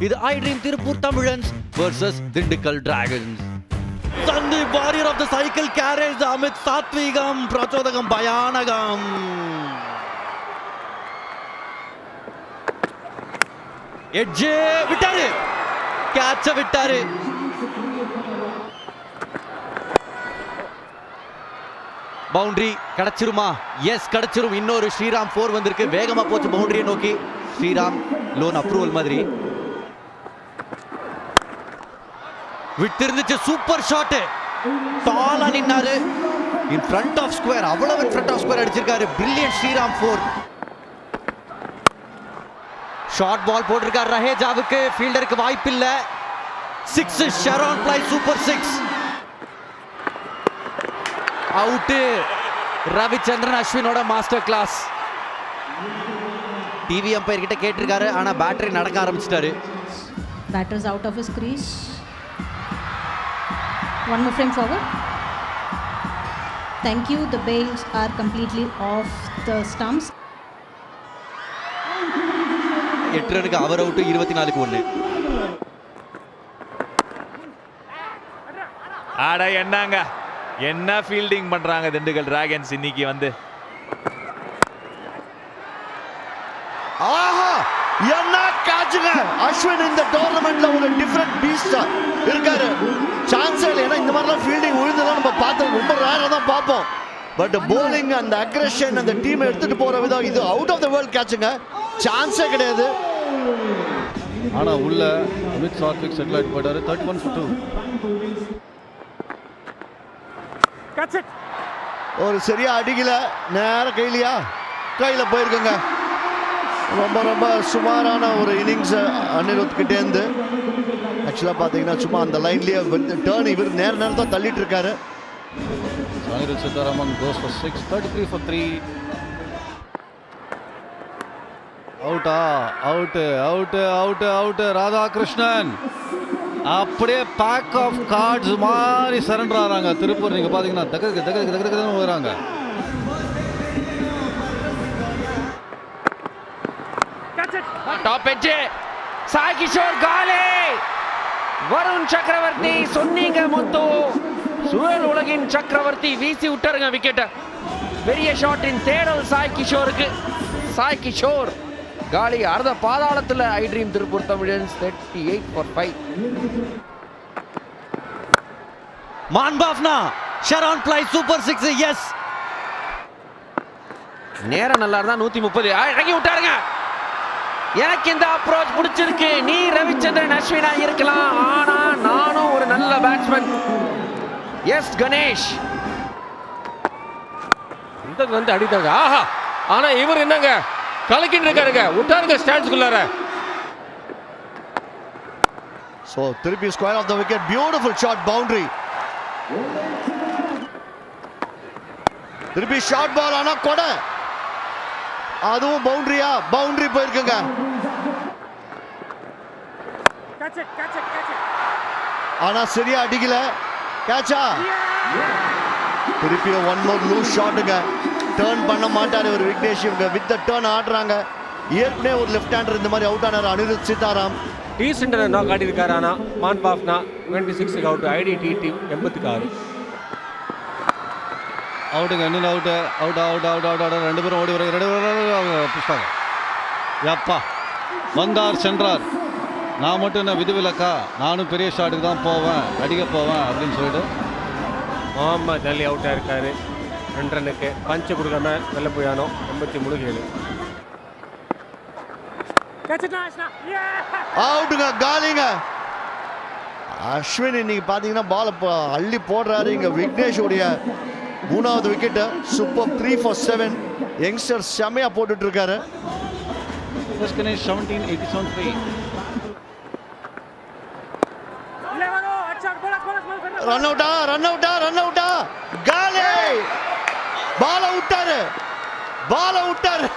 இது I dream Tiruppur Tamizhans versus Dindigul dragons Sandeep Warrier of the cycle garage Amit சாத்விகம் பிரச்சோதகம் பயானகம். எட்ஜே விட்டாரு. கேட்ச விட்டாரு. பவுண்டரி கிடைச்சிருமா? எஸ் கிடைச்சிரும். இன்னொரு ஸ்ரீராம் ஃபோர் வந்திருக்கு. வேகமா போச்சு பவுண்டரியை நோக்கி. ஸ்ரீராம் லோன் அப்ரூவல் மாதிரி. விட்டிருந்துச்சு சூப்பர் ஷாட் டாலா நின்னாரு. இன் ஃப்ரண்ட் ஆஃப் ஸ்கொயர் அவ்வளவு ஃப்ரண்ட் ஆஃப் ஸ்கொயர் அடிச்சிருக்காரு. Brilliant Sriram four short ball போட்டிருக்கார் ரஹேஜாவுக்கு ஃபீல்டருக்கு வாய்ப்பில்ல. Six Sharon Ply super six out Ravichandran அஸ்வினோட master class TV umpire கிட்ட கேட்டிருக்காரு. ஆனா பேட்டரி நடக்க ஆரம்பிச்சிட்டாரு. Batters out of his. One more frame forward. Thank you. The bails are completely off the stumps. எட்டு ரனுக்கு அவர் அவுட்டு இருபத்தி நாலுக்கு ஒன்று ஆட என்னங்க என்ன ஃபீல்டிங் பண்றாங்க திண்டுக்கல் டிராகன்ஸ் இன்னைக்கு வந்து ஆஹா காட்சுங்க அஸ்வின் இந்த டோர்னமெண்ட்ல ஒரு டிஃபரெண்ட் பீஸ்டா இருக்காரு. சான்ஸ் இல்லை. ஏன்னா இந்த மாதிரிலாம் ஃபீல்டிங் விழுந்தெல்லாம் நம்ம பார்த்தோம். ரொம்ப ரேரா தான் பார்ப்போம். பட் போலிங் அந்த அக்ரஷன் அந்த டீம் எடுத்துட்டு போற விதம் இது அவுட் ஆஃப் த வேர்ல்ட் கேட்சுங்க சான்ஸே கிடையாது. ஆனா உள்ள அமித் சாத்விக் செட்டில் ஆகிட்டு போயிட்டாரு. தேர்ட்டி ஒன் டூ ஒரு சரியா அடிக்கல. நேர கையிலையா? கையில போயிருக்குங்க. ரொம்ப ரொம்ப சுமாரான ஒரு இன்னிங்ஸை அனிருத் கிட்டேருந்து ஆக்சுவலாக பார்த்தீங்கன்னா சும்மா அந்த லைன்லேயே டேர்ன் இவர் நேர நேரம் தான் தள்ளிட்டு இருக்காரு. Anirudh Sitharaman goes for six thirty three for three அவுட்டா out out out out Radhakrishnan. அப்படியே பேக் ஆஃப் கார்ட்ஸ் மாதிரி சரண்டர் ஆகிறாங்க திருப்பூர் நீங்கள் பார்த்தீங்கன்னா தகருக்கு தகருக்கு தகருக்கு வராங்க டாப் எட்ஜ். சாய் கிஷோர் காலே. வருண் சக்கரவர்த்தி சொன்னீங்க முத்து. சுழல் உலகின் சக்கரவர்த்தி வீசி விட்டாருங்க விக்கெட்ட பெரிய ஷாட்டின் தேடல் சாய் கிஷோருக்கு. சாய் கிஷோர் காலி அர்த்த பாதாளத்தில் I dream Tiruppur Tamizhans thirty eight for five மான்பாஃப்னா ஷரான் ply super six S நேரம் நல்லா இருந்தா நூத்தி முப்பது. இறங்கி விட்டாருங்க. எனக்கு இந்த அப்ரோச் பிடிச்சிருக்கு. நீ ரவிச்சந்திரன் அஸ்வினா இருக்கலாம். ஆனா நானும் ஒரு நல்ல பேட்ஸ்மேன் எஸ் கணேஷ். இந்த வந்து அடித்தாங்க. ஆஹா. ஆனா இவர் என்னங்க? கலக்கிட்டு இருக்காருங்க. விட்டாருங்க ஸ்டாண்ட்ஸ்குள்ளார ஸோ திருப்பி square of the wicket beautiful shot boundary திருப்பி ஷார்ட் பால் ஆனா கொடை. அதுவும் பவுண்டரியா? பவுண்டரி போயிருக்குங்க. ஆனா சரியா அடிக்கல. கேட்சா திருப்பி ஒன் மோர் லூஸ் ஷாட்டுங்க டேர்ன் பண்ண மாட்டாரு ஒரு விக்னேஷ். இவங்க வித் டேர்ன் ஆடுறாங்க. ஏற்கனவே ஒரு லெஃப்ட் ஹேண்டர் இந்த மாதிரி அவுட் ஆனார் அனிருத் சீதாராம். டீசென்ட் நாக் ஆடிருக்காரு ஆனா மான் பாஃப்னா டுவெண்ட்டி சிக்ஸுக்கு out I D T team எண்பத்துக்கு ஆறு. அவுட்டுங்க இன்னும் out. Out out out out out ரெண்டு பேரும் ஓடி வர ரெண்டு பேரும் புஷ்பாங்க. யப்பா. வந்தார் சென்றார். நான் மட்டும் என்ன விதிவிலக்கா? நானும் பெரிய ஷாட்டுக்கு தான் போவேன். அடிக்க போவேன் அப்படின்னு சொல்லிட்டு. முகமது அலி அவுட்டாக இருக்காரு. ரெண்டு ரன்னுக்கு பஞ்சு கொடுக்காம வெள்ள போயானோ எண்பத்தி மூணு ஏழு அவுட்டுங்க காலிங்க. அஸ்வின் இன்னைக்கு பார்த்தீங்கன்னா பால் அள்ளி போடுறாரு இங்க விக்னேஷ் உடைய மூணாவது wicket super three for seven youngster செமையா போட்டுட்டு இருக்காரு ரன் அவுட்டா ரன் அவுட்டா ரன் அவுட்டா காலி! பால விட்டாரு. பால விட்டாரு.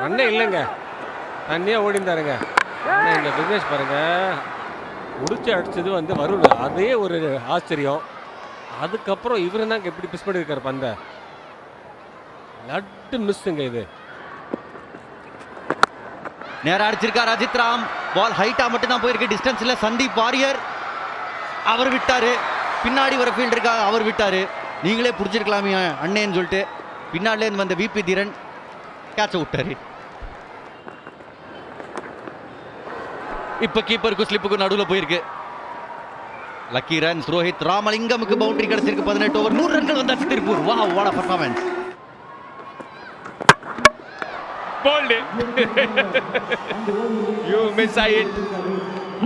ரன்னே இல்லைங்க. தண்ணியாக ஓடிந்தாருங்க இந்த பிக்னேஷ் பாருங்க. முடிச்சு அடித்தது வந்து வருண். அதே ஒரு ஆச்சரியம். அதுக்கப்புறம் இவர் தான் எப்படி மிஸ் பண்ணியிருக்காரு பந்த? லட்டு மிஸ்ஸுங்க இது. நேரம் அடிச்சிருக்கார் அஜித் ராம் பால் ஹைட்டா மட்டும் தான் போயிருக்கு டிஸ்டன்ஸ்ல சந்தீப் வாரியர். அவர் விட்டாரு. பின்னாடி வர இருக்கா அவர் விட்டாரு. நீங்களே பிடிச்சிருக்கலாமே அண்ணேன்னு சொல்லிட்டு. பின்னாடிலேருந்து வந்த விபி தீரன். கேட்ச விட்டாரு. இப்ப கீப்பருக்கு ஸ்லிப்புக்கு நடுவில் போயிருக்கு. லக்கி ரன்ஸ் ரோஹித் ராமலிங்கமுக்கு பவுண்டரி கிடைச்சிருக்கு. பதினெட்டு ஓவர் நூறு ரன்கள் வந்தாச்சு திருப்பூர். வா what a performance bowled you miss I hit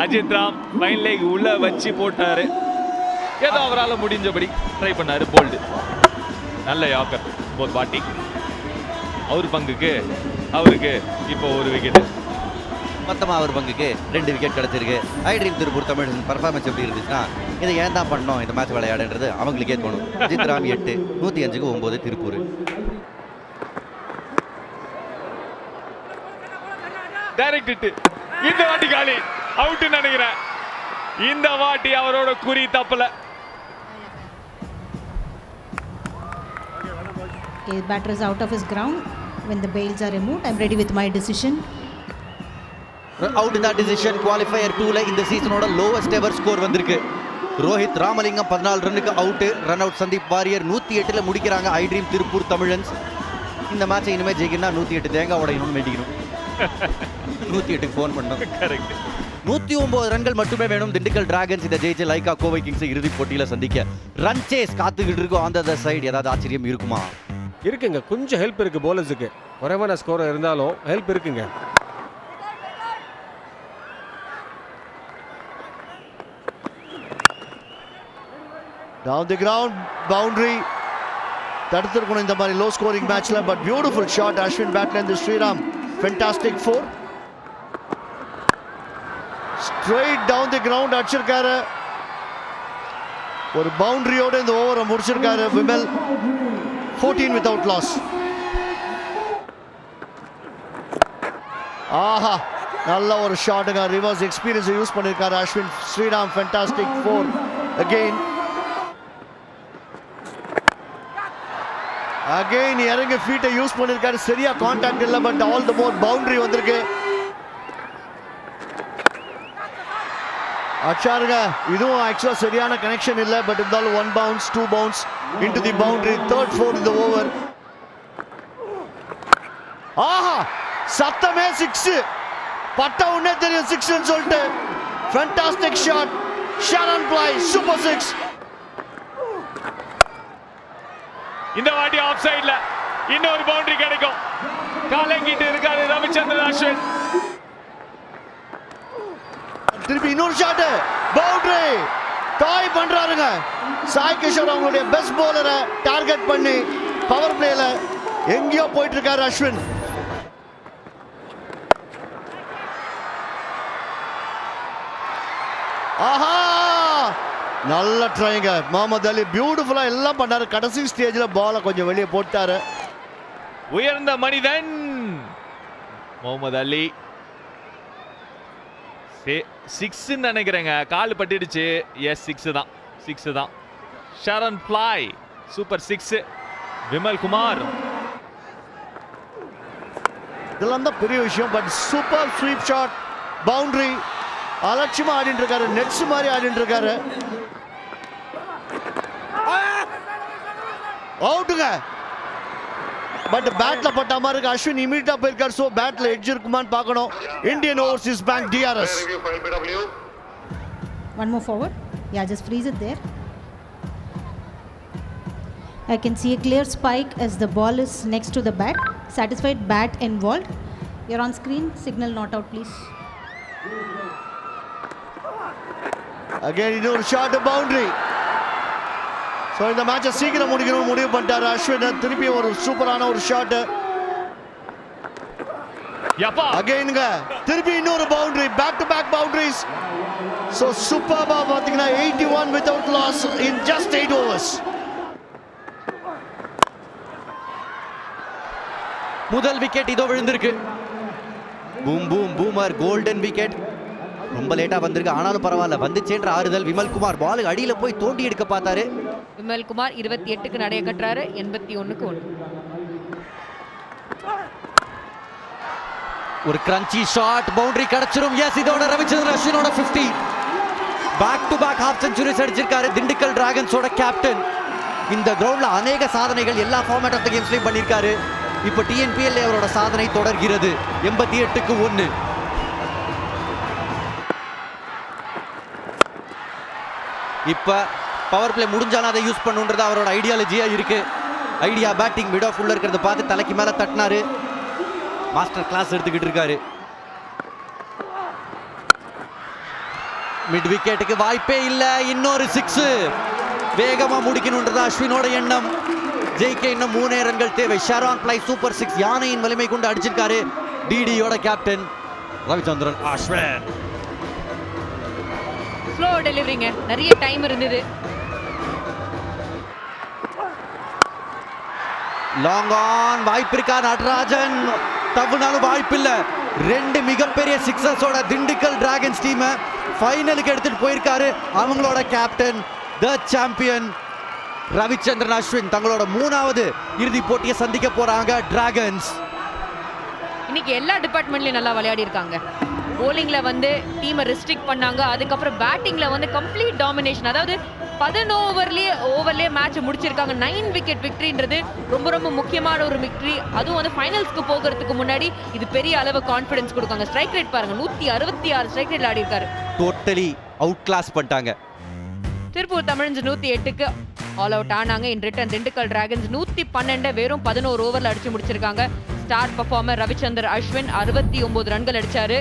Ajith Ram fine leg உள்ள வச்சு போட்டாரு. ஏதோ அவரால் முடிஞ்சபடி ட்ரை பண்ணாரு. போல்டு நல்ல யாக்கர். போத் பாட்டி அவர் பங்குக்கு அவருக்கு இப்போ ஒரு விக்கெட்டு மொத்தமாக அவர் பங்குக்கு ரெண்டு விக்கெட் கிடைச்சிருக்கு. I dream Tiruppur Tamil performance எப்படி இருந்துச்சுன்னா இதை ஏன் தான் பண்ணோம் இந்த மேட்ச் விளையாடுன்றது அவங்களுக்கே தோணும். அஜித் ராம் எட்டு நூற்றி அஞ்சுக்கு ஒம்பது திருப்பூர். டைரக்ட் இந்த வாட்டி காலி. அவுட்னு நினைக்கிறேன். இந்த வாட்டி அவரோட குறி தப்பல. Batter is out of his ground. When the bails are removed, I'm ready with my decision. Out தான் டிசிஷன் குவாலிஃபயர் டூல இந்த சீசனோட லோவஸ்ட் எவர் ஸ்கோர் வந்திருக்கு. ரோஹித் ராமலிங்கம் பதினாலு ரன்னுக்கு out run out Sandeep Warrier நூற்றி எட்டில் முடிக்கிறாங்க. I dream Tiruppur Tamizhans. இந்த மேட்சை இனிமேல் ஜெயிக்கணும்னா நூற்றி எட்டு தேங்காய் உடையணும்னு வேண்டிக்கணும் நூற்றி எட்டுக்கு ஃபோன் பண்ணோம். கரெக்ட் நூற்றி ஒன்பது ரன்கள் மட்டுமே வேணும். திண்டுக்கல் டிராகன்ஸ் இதை ஜெயிச்சு லைக்கா கோவை கிங்ஸ் இறுதிப் போட்டியில் சந்திக்க. ரன் சேஸ் காத்துக்கிட்டு இருக்கும். ஆன் த சைடு ஏதாவது ஆச்சரியம் இருக்குமா? இருக்குங்க. கொஞ்சம் ஹெல்ப் இருக்கு போலர்ஸுக்கு குறைவான ஸ்கோர் இருந்தாலும் ஹெல்ப் இருக்குங்க. Down the ground, boundary. தடுத்திருக்கணும் இந்த மாதிரி லோ ஸ்கோரிங் மேட்ச்ல பட் பியூட்டிஃபுல் ஷாட் அஸ்வின் பேட்ல இருந்து Sriram fantastic four straight down the ground அடிச்சிருக்காரு. ஒரு பவுண்டரியோட இந்த ஓவரை முடிச்சிருக்காரு விமல். 14 வித்வுட் லாஸ் ஆஹா நல்ல ஒரு ஷாட்டுங்க ரிவர்ஸ் எக்ஸ்பீரியன்ஸ் யூஸ் பண்ணியிருக்காரு Ashwin Sriram fantastic four again again இறங்க ஃபீட்டை யூஸ் பண்ணிருக்காரு. சரியா கான்டாக்ட் இல்ல but all the more boundary வந்திருக்கு. அச்சாருங்க இதுவும் ஆக்சுவலா சரியான கனெக்ஷன் இல்ல பட் இருந்தாலும் one bounce two bounce into the boundary third four இந்த ஓவர் ஆஹா சத்தமே சிக்ஸ் பட்ட உடனே தெரியும் சிக்ஸ்னு சொல்லிட்டு. Fantastic shot Sharon Ply super six இந்த வாட்டி ஆஃப் சைட்ல இன்னொரு பவுண்டரி கிடைக்கும். கலங்கிட்டு இருக்காரு ரவிச்சந்திரன் அஸ்வின். திருப்பி இன்னொரு ஷாட் பவுண்டரி டாய் பண்றாருங்க. சாய் கிஷோர் அவங்களுடைய பெஸ்ட் பவுலரை டார்கெட் பண்ணி பவர் பிளேல எங்கேயோ போயிட்டு இருக்காரு அஸ்வின். ஆஹா! நல்ல ட்ரைங்க முகமது அலி பியூட்டிஃபுல்லா எல்லாம் பண்ணாரு. கடைசி ஸ்டேஜ்ல பாலை கொஞ்சம் வெளியே போட்டாரு. உயர்ந்த மனிதன் முகமது அலி. சிக்ஸ் நினைக்கிறேங்க. கால் பட்டுடுச்சு. எஸ் சிக்ஸ் தான். சிக்ஸ் தான். Sharon Ply super six Vimal Kumar இதெல்லாம் தான் பெரிய விஷயம் but super sweep shot boundary அலட்சியமா ஆடிட்டு இருக்காரு. நெட்ஸ் மாதிரி ஆடிட்டு இருக்காரு. அவுட்டுங்க பட் பேட்ல பட்ட மாதிரி இருக்கு அஸ்வின் இமீடியட்டா போயிருக்காரு சோ பேட்ல எட்ஜ் இருக்குமான்னு பார்க்கணும் Indian Overseas Bank DRS One more forward. Yeah, just freeze it there. I can see a clear spike as the ball is next to the bat. Satisfied bat involved. You're on screen. Signal not out, please. Again இன்னொரு shot boundary So இந்த மேட்சை சீக்கிரம் முடிக்கணும்னு முடிவு பண்ணிட்டாரு. அஸ்வின் திருப்பி ஒரு சூப்பரான ஒரு ஷாட் யப்பா அகைனுங்க திருப்பி இன்னொரு boundary back to back boundaries so சூப்பர்பா பார்த்தீங்கன்னா eighty one without loss in just eight overs முதல் விக்கெட் இதோ விழுந்திருக்கு. Boom boom boomer golden wicket ரொம்ப லேட்டா வந்திருக்கு. ஆனாலும் பரவாயில்ல. வந்துச்சேன்ற ஆறுதல் விமல் குமார். பால் அடியில போய் தோண்டி எடுக்க பார்த்தாரு. விமல்குமார் இருபத்தி எட்டுக்கு நடைய கட்டுறாரு எண்பத்தி ஒன்னுக்கு ஒன்று. ஒரு கிரன்ச்சி ஷாட் பவுண்டரி கிடைச்சிரும். எஸ் இதோட ரவிச்சந்திரன் அஸ்வினோட 50 back to back half centuries அடிச்சிருக்காரு திண்டுக்கல் டிராகன்ஸோட கேப்டன் இந்த கிரவுண்ட்ல அநேக சாதனைகள் எல்லா ஃபார்மேட் ஆஃப் த கேம்ஸ்லயும் பண்ணியிருக்காரு இப்போ டிஎன்பிஎல் அவரோட சாதனை தொடர்கிறது. எண்பத்தி எட்டுக்கு ஒன்று இப்போ பவர் பிளே முடிஞ்சாலும் அதை யூஸ் பண்ணுன்றது அவரோட ஐடியாலஜியா இருக்கு. ஐடியா பேட்டிங் மிட் ஆஃப் உள்ள இருக்கிறத பார்த்து தலைக்கு மேல தட்டினாரு. மாஸ்டர் கிளாஸ் எடுத்துக்கிட்டு இருக்காரு. மிட் விக்கெட்டுக்கு வாய்ப்பே இல்ல. இன்னொரு சிக்ஸ் வேகமா முடிக்கணும்ன்றது அஸ்வினோட எண்ணம். ஜெயிக்க இன்னும் மூணே ரன்கள் தேவை. ஷரான் பிளை சூப்பர் சிக்ஸ் யானையின் வலிமை கொண்டு அடிச்சிருக்காரு. டிடியோட கேப்டன் ரவிச்சந்திரன். அஸ்வின் ஸ்லோ டெலிவரிங்க நிறைய டைம் இருந்தது. லாங் ஆன் வாய்ப்பு இருக்கா நடராஜன்? தப்புனாலும் வாய்ப்பு ரெண்டு மிகப்பெரிய சிக்ஸஸோட திண்டுக்கல் டிராகன்ஸ் டீமை ஃபைனலுக்கு எடுத்துட்டு போயிருக்காரு. அவங்களோட captain the champion Ravichandran Ashwin. தங்களோட மூணாவது இறுதிப் போட்டியை சந்திக்க போறாங்க டிராகன்ஸ் இன்னைக்கு எல்லா டிபார்ட்மெண்ட்லயும் நல்லா விளையாடி இருக்காங்க போலிங்ல வந்து டீமை ரெஸ்ட்ரிக்ட் பண்ணாங்க. அதுக்கப்புறம் பேட்டிங்ல வந்து கம்ப்ளீட் டாமினேஷன் அதாவது பதினோவர்லயே ஓவர்லயே மேட்ச் முடிச்சிருக்காங்க. நைன் விக்கெட் விக்டரின்றது ரொம்ப ரொம்ப முக்கியமான ஒரு விக்டரி அதுவும் வந்து ஃபைனல்ஸ்க்கு போகிறதுக்கு முன்னாடி இது பெரிய அளவு கான்ஃபிடன்ஸ் கொடுக்காங்க. ஸ்ட்ரைக் ரேட் பாருங்க நூத்தி அறுபத்தி ஆறு ஸ்ட்ரைக் ரேட் ஆடி இருக்காரு டோட்டலி அவுட் கிளாஸ் பண்ணிட்டாங்க. திருப்பூர் தமிழன்ஸ் நூத்தி எட்டுக்கு ஆல் அவுட் ஆனாங்க. இன் ரிட்டன் திண்டுக்கல் டிராகன்ஸ் நூத்தி பன்னெண்டு வெறும் பதினோரு ஓவர்ல அடிச்சு முடிச்சிருக்காங்க. ஸ்டார் பர்ஃபார்மர் ரவிச்சந்தர் அஸ்வின் அறுபத்தி ஒன்பது ரன்கள் அடிச்சாரு.